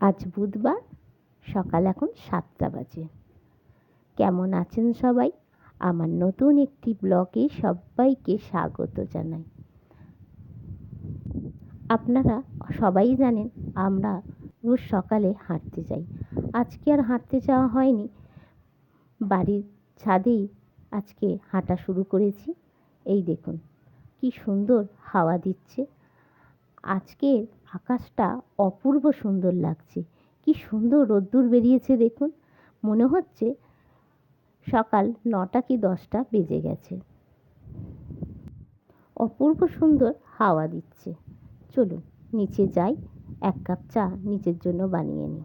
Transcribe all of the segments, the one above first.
আজ বুধবার, সকাল এখন সাতটা বাজে। কেমন আছেন সবাই? আমার নতুন একটি ব্লগে সবাইকে স্বাগত জানাই। আপনারা সবাই জানেন আমরা রোজ সকালে হাঁটতে যাই। আজকে আর হাঁটতে যাওয়া হয়নি। বাড়ির ছাদেই আজকে হাঁটা শুরু করেছি। এই দেখুন, কি সুন্দর হাওয়া দিচ্ছে। আজকের আকাশটা অপূর্ব সুন্দর লাগছে। কি সুন্দর রোদ্দুর বেরিয়েছে দেখুন। মনে হচ্ছে সকাল নটা কি দশটা বেজে গেছে। অপূর্ব সুন্দর হাওয়া দিচ্ছে। চলুন, নিচে যাই। এক কাপ চা নিচের জন্য বানিয়ে নিই।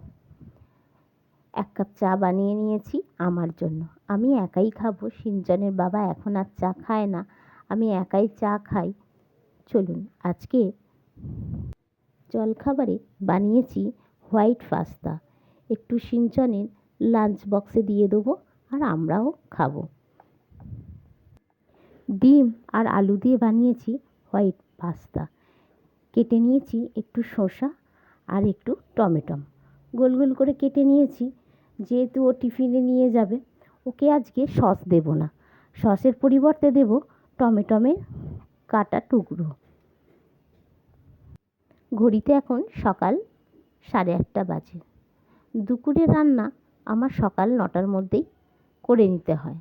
এক কাপ চা বানিয়ে নিয়েছি আমার জন্য। আমি একাই খাব। সিঞ্চনের বাবা এখন আর চা খায় না। আমি একাই চা খাই। চলুন, আজকে জলখাবারে বানিয়েছি হোয়াইট পাস্তা। একটু সিঞ্চনের লাঞ্চ বক্সে দিয়ে দেবো আর আমরাও খাব। ডিম আর আলু দিয়ে বানিয়েছি হোয়াইট পাস্তা। কেটে নিয়েছি একটু শসা আর একটু টমেটম গোল গোল করে কেটে নিয়েছি, যেহেতু ও টিফিনে নিয়ে যাবে, ওকে আজকে সস দেব না। সসের পরিবর্তে দেব টমেটোমের কাটা টুকরো। ঘড়িতে এখন সকাল সাড়ে আটটা বাজে। দুপুরের রান্না আমার সকাল নটার মধ্যেই করে নিতে হয়।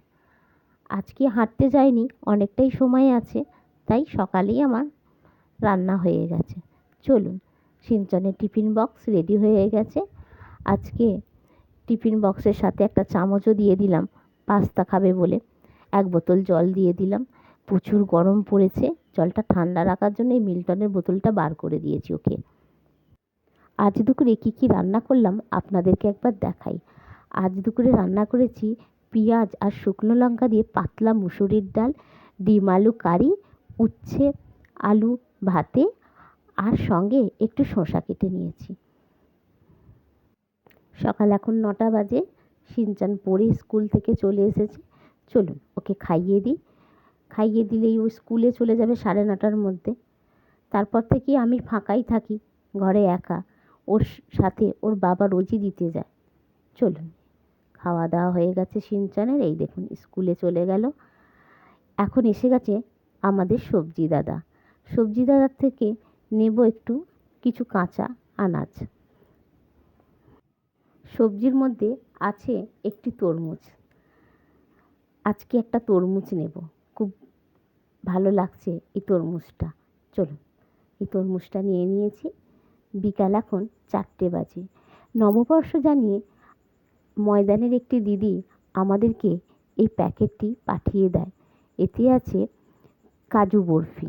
আজকে হাঁটতে যাইনি, অনেকটাই সময় আছে, তাই সকালেই আমার রান্না হয়ে গেছে। চলুন সিঞ্চনের টিফিন বক্স রেডি হয়ে গেছে। আজকে টিফিন বক্সের সাথে একটা চামচও দিয়ে দিলাম। পাস্তা খাবে বলে এক বোতল জল দিয়ে দিলাম। প্রচুর গরম পড়েছে। জলটা ঠান্ডা রাখার জন্য এই মিল্টনের বোতলটা বার করে দিয়েছি ওকে। আজ দুপুরে কী কী রান্না করলাম আপনাদেরকে একবার দেখাই। আজ দুপুরে রান্না করেছি পেঁয়াজ আর শুকনো লঙ্কা দিয়ে পাতলা মুসুরির ডাল, ডিম আলু কারি, উচ্ছে, আলু ভাতে আর সঙ্গে একটু শসা কেটে নিয়েছি। সকাল এখন নটা বাজে, সিনচান পরে স্কুল থেকে চলে এসেছে। চলুন ওকে খাইয়ে দিই। খাইয়ে দিলেই ও স্কুলে চলে যাবে সাড়ে নটার মধ্যে। তারপর থেকে আমি ফাঁকাই থাকি, ঘরে একা। ওর সাথে ওর বাবা রোজই দিতে যায়। চলুন, খাওয়া দাওয়া হয়ে গেছে সিনচানের। এই দেখুন, স্কুলে চলে গেল। এখন এসে গেছে আমাদের সবজি দাদা। সবজি দাদার থেকে নেব একটু কিছু কাঁচা আনাজ। সবজির মধ্যে আছে একটি তরমুজ। আজকে একটা তরমুজ নেব। খুব ভালো লাগছে এই তরমুজটা। চলুন, এই তরমুজটা নিয়ে নিয়েছি। বিকাল এখন চারটে বাজে। নববর্ষ জানিয়ে ময়দানের একটি দিদি আমাদেরকে এই প্যাকেটটি পাঠিয়ে দেয়। এতে আছে কাজু বরফি।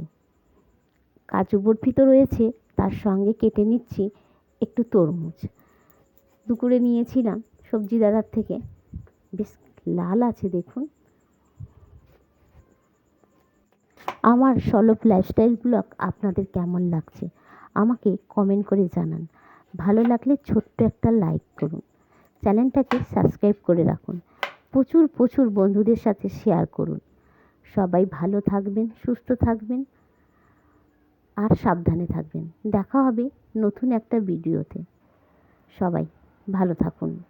কাজু বরফি তো রয়েছে, তার সঙ্গে কেটে নিচ্ছি একটু তরমুজ। দুপুরে নিয়েছিলাম সবজি দাদার থেকে। বেশ লাল আছে দেখুন। আমার সলভ লাইফস্টাইল ব্লগ আপনাদের কেমন লাগছে? আমাকে কমেন্ট করে জানান। ভালো লাগলে ছোট্ট একটা লাইক করুন। চ্যানেলটাকে সাবস্ক্রাইব করে রাখুন। প্রচুর প্রচুর বন্ধুদের সাথে শেয়ার করুন। সবাই ভালো থাকবেন, সুস্থ থাকবেন, আর সাবধানে থাকবেন। দেখা হবে নতুন একটা ভিডিওতে সবাই ভালো থাকুন।